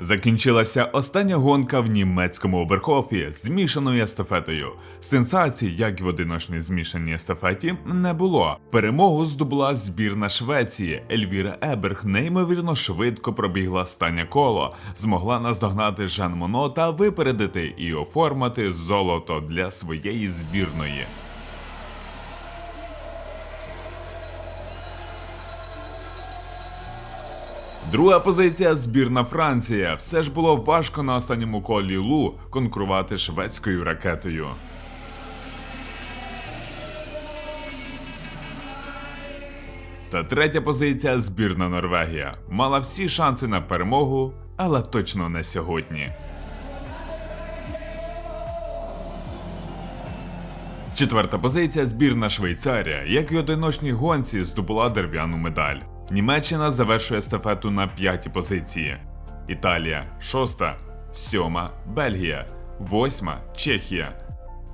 Закінчилася остання гонка в німецькому оберхофі змішаною естафетою. Сенсацій, як і в одиночній змішаній естафеті, не було. Перемогу здобула збірна Швеції. Ельвіра Еберг неймовірно швидко пробігла останнє коло, змогла наздогнати Жан Моно та випередити і оформити золото для своєї збірної. Друга позиція збірна Франція. Все ж було важко на останньому колі Лу конкурувати шведською ракетою. Та третя позиція збірна Норвегія. Мала всі шанси на перемогу, але точно не сьогодні. Четверта позиція збірна Швейцарія, як і одиночній гонці, здобула дерев'яну медаль. Німеччина завершує естафету на п'ятій позиції. Італія шоста, сьома Бельгія, восьма Чехія.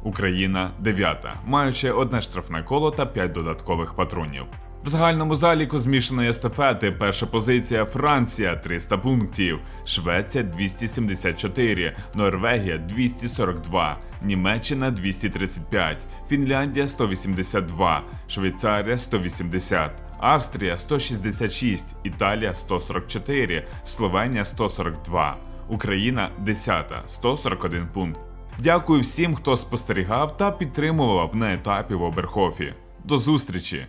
Україна дев'ята, маючи одне штрафне коло та п'ять додаткових патронів. В загальному заліку змішаної естафети. Перша позиція Франція 300 пунктів, Швеція 274, Норвегія 242, Німеччина 235, Фінляндія 182, Швейцарія 180, Австрія 166, Італія 144, Словенія 142, Україна 10, 141 пункт. Дякую всім, хто спостерігав та підтримував на етапі в Оберхофі. До зустрічі!